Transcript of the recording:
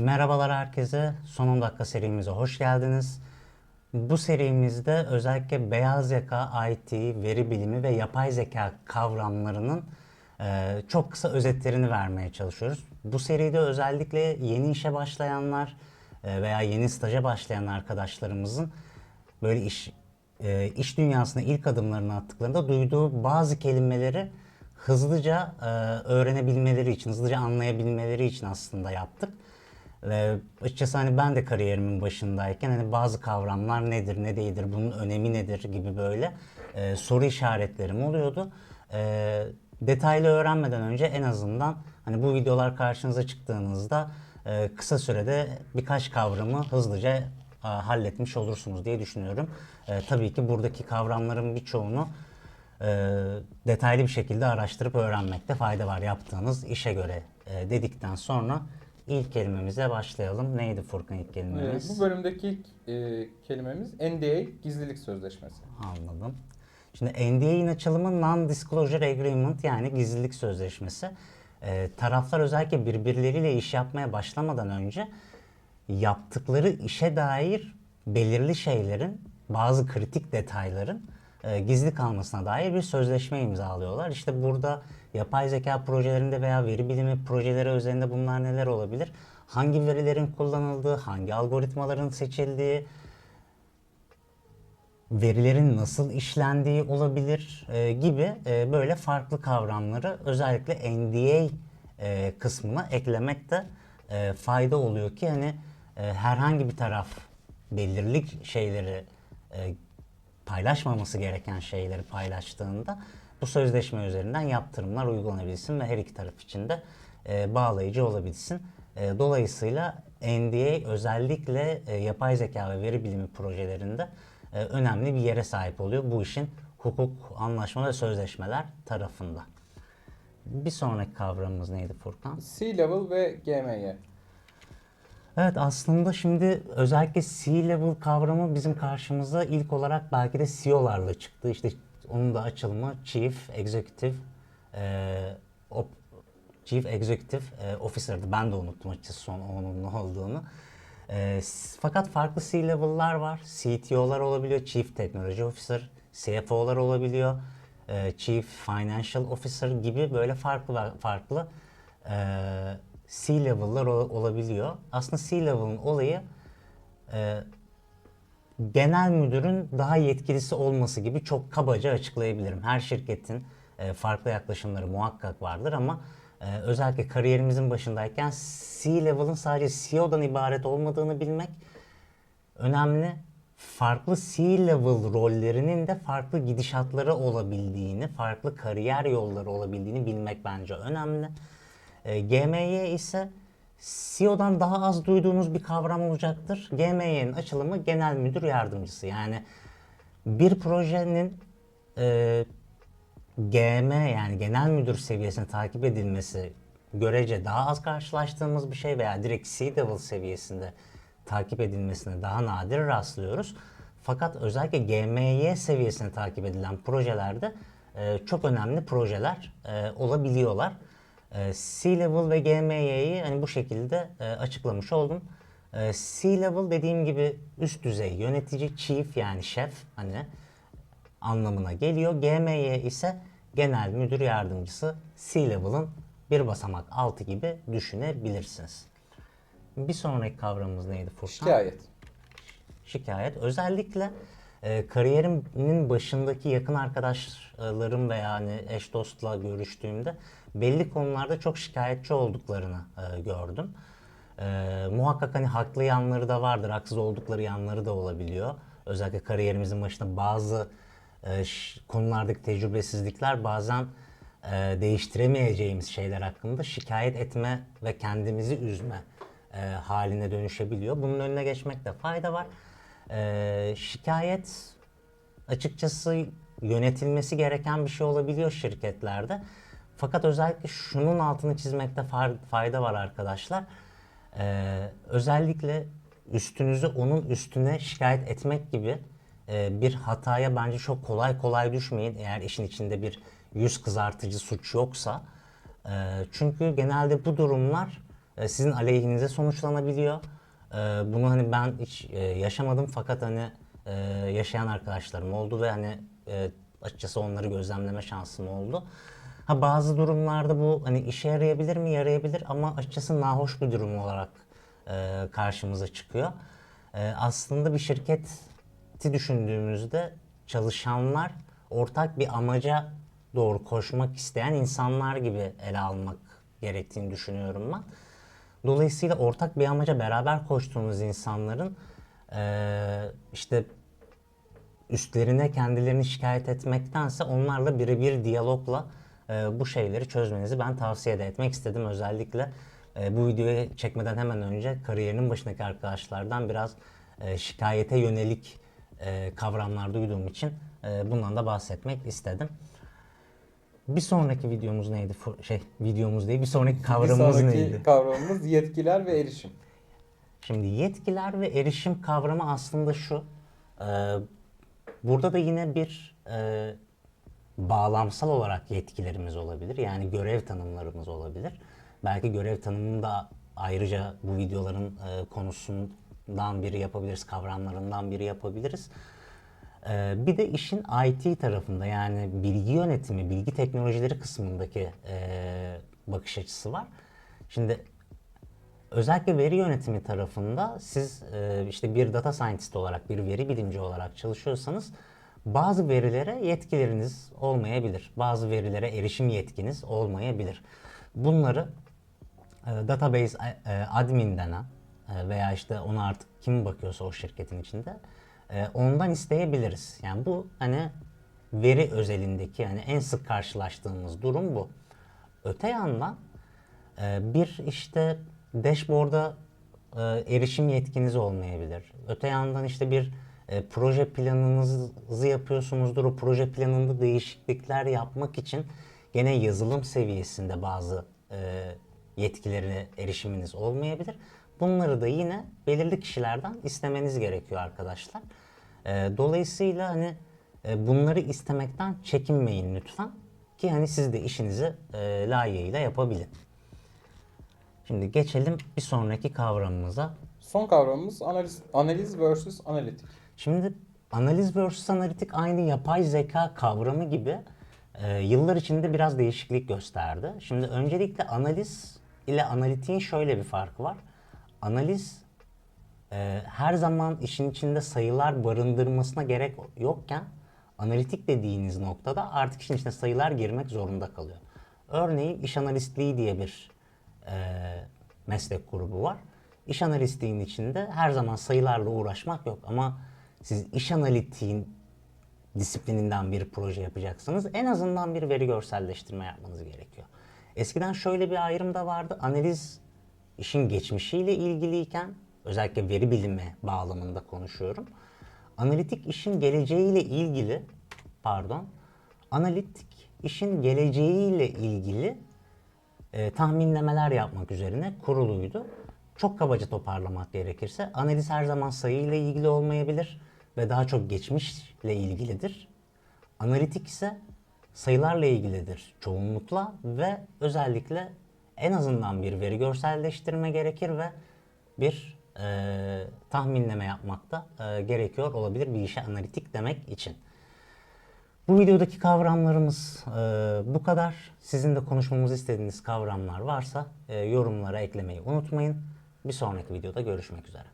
Merhabalar herkese. Son 10 dakika serimize hoş geldiniz. Bu serimizde özellikle beyaz yaka, IT, veri bilimi ve yapay zeka kavramlarının e, çok kısa özetlerini vermeye çalışıyoruz. Bu seride özellikle yeni işe başlayanlar e, veya yeni staja başlayan arkadaşlarımızın böyle iş e, iş dünyasına ilk adımlarını attıklarında duyduğu bazı kelimeleri hızlıca öğrenebilmeleri için, hızlıca anlayabilmeleri için aslında yaptık. Ve açıkçası hani ben de kariyerimin başındayken hani bazı kavramlar nedir, ne değildir, bunun önemi nedir gibi böyle e, soru işaretlerim oluyordu. E, detaylı öğrenmeden önce en azından hani bu videolar karşınıza çıktığınızda e, kısa sürede birkaç kavramı hızlıca e, halletmiş olursunuz diye düşünüyorum. E, tabii ki buradaki kavramların birçoğunu e, detaylı bir şekilde araştırıp öğrenmekte fayda var yaptığınız işe göre e, dedikten sonra ilk kelimemize başlayalım. Neydi Furkan ilk Ee, kelimemiz? bu bölümdeki ilk e, kelimemiz NDA, gizlilik sözleşmesi. Anladım. Şimdi NDA'nin açılımı Non-Disclosure Agreement yani gizlilik sözleşmesi. Ee, taraflar özellikle birbirleriyle iş yapmaya başlamadan önce yaptıkları işe dair belirli şeylerin, bazı kritik detayların e, gizli kalmasına dair bir sözleşme imzalıyorlar. İşte burada yapay zeka projelerinde veya veri bilimi projeleri üzerinde bunlar neler olabilir? Hangi verilerin kullanıldığı, hangi algoritmaların seçildiği, verilerin nasıl işlendiği olabilir e, gibi e, böyle farklı kavramları özellikle NDA e, kısmına eklemekte e, fayda oluyor ki hani e, herhangi bir taraf belirli şeyleri e, paylaşmaması gereken şeyleri paylaştığında bu sözleşme üzerinden yaptırımlar uygulanabilsin ve her iki taraf için de e, bağlayıcı olabilsin. E, dolayısıyla NDA özellikle e, yapay zeka ve veri bilimi projelerinde e, önemli bir yere sahip oluyor bu işin hukuk, anlaşma ve sözleşmeler tarafında. Bir sonraki kavramımız neydi Furkan? C-Level ve GMY. Evet aslında şimdi özellikle C-level kavramı bizim karşımıza ilk olarak belki de CEO'larla çıktı. İşte onun da açılımı Chief Executive e, Op- Chief Executive e, Officer'dı. Ben de unuttum açıkçası son onun ne olduğunu. E, fakat farklı C-level'lar var. CTO'lar olabiliyor, Chief Technology Officer, CFO'lar olabiliyor, e, Chief Financial Officer gibi böyle farklı farklı e, C-level'lar ol- olabiliyor. Aslında C-level'ın olayı e, genel müdürün daha yetkilisi olması gibi çok kabaca açıklayabilirim. Her şirketin e, farklı yaklaşımları muhakkak vardır ama e, özellikle kariyerimizin başındayken C-level'ın sadece CEO'dan ibaret olmadığını bilmek önemli. Farklı C-level rollerinin de farklı gidişatları olabildiğini, farklı kariyer yolları olabildiğini bilmek bence önemli. E, GMY ise CEO'dan daha az duyduğunuz bir kavram olacaktır. GMY'nin açılımı Genel Müdür Yardımcısı. Yani bir projenin e, GM yani genel müdür seviyesine takip edilmesi görece daha az karşılaştığımız bir şey veya direkt C-level seviyesinde takip edilmesine daha nadir rastlıyoruz. Fakat özellikle GMY seviyesine takip edilen projelerde e, çok önemli projeler e, olabiliyorlar. E, C-level ve GMY'yi hani bu şekilde e, açıklamış oldum. E, C-level dediğim gibi üst düzey yönetici, chief yani şef hani anlamına geliyor. GMY ise genel müdür yardımcısı C-level'ın bir basamak altı gibi düşünebilirsiniz. Bir sonraki kavramımız neydi Furkan? Şikayet. şikayet. Özellikle e, kariyerimin başındaki yakın arkadaşlarım veya hani eş dostla görüştüğümde belli konularda çok şikayetçi olduklarını e, gördüm. E, muhakkak hani haklı yanları da vardır, haksız oldukları yanları da olabiliyor. Özellikle kariyerimizin başında bazı e, konulardaki tecrübesizlikler bazen e, değiştiremeyeceğimiz şeyler hakkında şikayet etme ve kendimizi üzme e, haline dönüşebiliyor. Bunun önüne geçmekte fayda var. E, şikayet açıkçası yönetilmesi gereken bir şey olabiliyor şirketlerde. Fakat özellikle şunun altını çizmekte fayda var arkadaşlar. Ee, özellikle üstünüzü onun üstüne şikayet etmek gibi e, bir hataya bence çok kolay kolay düşmeyin. Eğer işin içinde bir yüz kızartıcı suç yoksa. E, çünkü genelde bu durumlar e, sizin aleyhinize sonuçlanabiliyor. E, bunu hani ben hiç e, yaşamadım fakat hani e, yaşayan arkadaşlarım oldu ve hani e, açıkçası onları gözlemleme şansım oldu. Ha bazı durumlarda bu hani işe yarayabilir mi? Yarayabilir ama açıkçası nahoş bir durum olarak e, karşımıza çıkıyor. E, aslında bir şirketi düşündüğümüzde çalışanlar ortak bir amaca doğru koşmak isteyen insanlar gibi ele almak gerektiğini düşünüyorum ben. Dolayısıyla ortak bir amaca beraber koştuğumuz insanların eee, işte üstlerine kendilerini şikayet etmektense onlarla birebir diyalogla eee, bu şeyleri çözmenizi ben tavsiye de etmek istedim. Özellikle eee, bu videoyu çekmeden hemen önce kariyerinin başındaki arkadaşlardan biraz eee, şikayete yönelik eee, kavramlar duyduğum için eee, bundan da bahsetmek istedim. Bir sonraki videomuz neydi? Şey, videomuz değil, bir sonraki Bir kavramımız sonraki neydi? kavramımız yetkiler ve erişim. Şimdi yetkiler ve erişim kavramı aslında şu. e, burada da yine bir e, bağlamsal olarak yetkilerimiz olabilir. Yani görev tanımlarımız olabilir. Belki görev tanımını da ayrıca bu videoların e, konusundan biri yapabiliriz, kavramlarından biri yapabiliriz. E, bir de işin IT tarafında yani bilgi yönetimi, bilgi teknolojileri kısmındaki e, bakış açısı var. Şimdi Özellikle veri yönetimi tarafında siz e, işte bir data scientist olarak, bir veri bilimci olarak çalışıyorsanız bazı verilere yetkileriniz olmayabilir. Bazı verilere erişim yetkiniz olmayabilir. Bunları database e, admin denen e, veya işte ona artık kim bakıyorsa o şirketin içinde e, ondan isteyebiliriz. Yani bu hani veri özelindeki yani en sık karşılaştığımız durum bu. Öte yandan ee, Bir işte dashboard'a e, erişim yetkiniz olmayabilir. Öte yandan işte bir e, proje planınızı yapıyorsunuzdur. O proje planında değişiklikler yapmak için gene yazılım seviyesinde bazı e, yetkilere erişiminiz olmayabilir. Bunları da yine belirli kişilerden istemeniz gerekiyor arkadaşlar. E, Dolayısıyla hani e, bunları istemekten çekinmeyin lütfen ki hani siz de işinizi e, layığıyla yapabilin. Şimdi geçelim bir sonraki kavramımıza. Son kavramımız analiz, analiz versus analitik. Şimdi analiz versus analitik aynı yapay zeka kavramı gibi e, yıllar içinde biraz değişiklik gösterdi. Şimdi öncelikle analiz ile analitiğin şöyle bir farkı var. Analiz e, her zaman işin içinde sayılar barındırmasına gerek yokken analitik dediğiniz noktada artık işin içine sayılar girmek zorunda kalıyor. Örneğin iş analistliği diye bir e, meslek grubu var. İş analistliğinin içinde her zaman sayılarla uğraşmak yok ama siz iş analitiğin disiplininden bir proje yapacaksanız en azından bir veri görselleştirme yapmanız gerekiyor. Eskiden şöyle bir ayrım da vardı. Analiz işin geçmişiyle ilgiliyken özellikle veri bilimi bağlamında konuşuyorum. Analitik işin geleceğiyle ilgili pardon. Analitik işin geleceğiyle ilgili e, tahminlemeler yapmak üzerine kuruluydu. Çok kabaca toparlamak gerekirse analiz her zaman sayıyla ilgili olmayabilir ve daha çok geçmişle ilgilidir. Analitik ise sayılarla ilgilidir çoğunlukla ve özellikle en azından bir veri görselleştirme gerekir ve bir e, tahminleme yapmak da e, gerekiyor olabilir bir işe analitik demek için. Bu videodaki kavramlarımız e, bu kadar. Sizin de konuşmamızı istediğiniz kavramlar varsa e, yorumlara eklemeyi unutmayın. Bir sonraki videoda görüşmek üzere.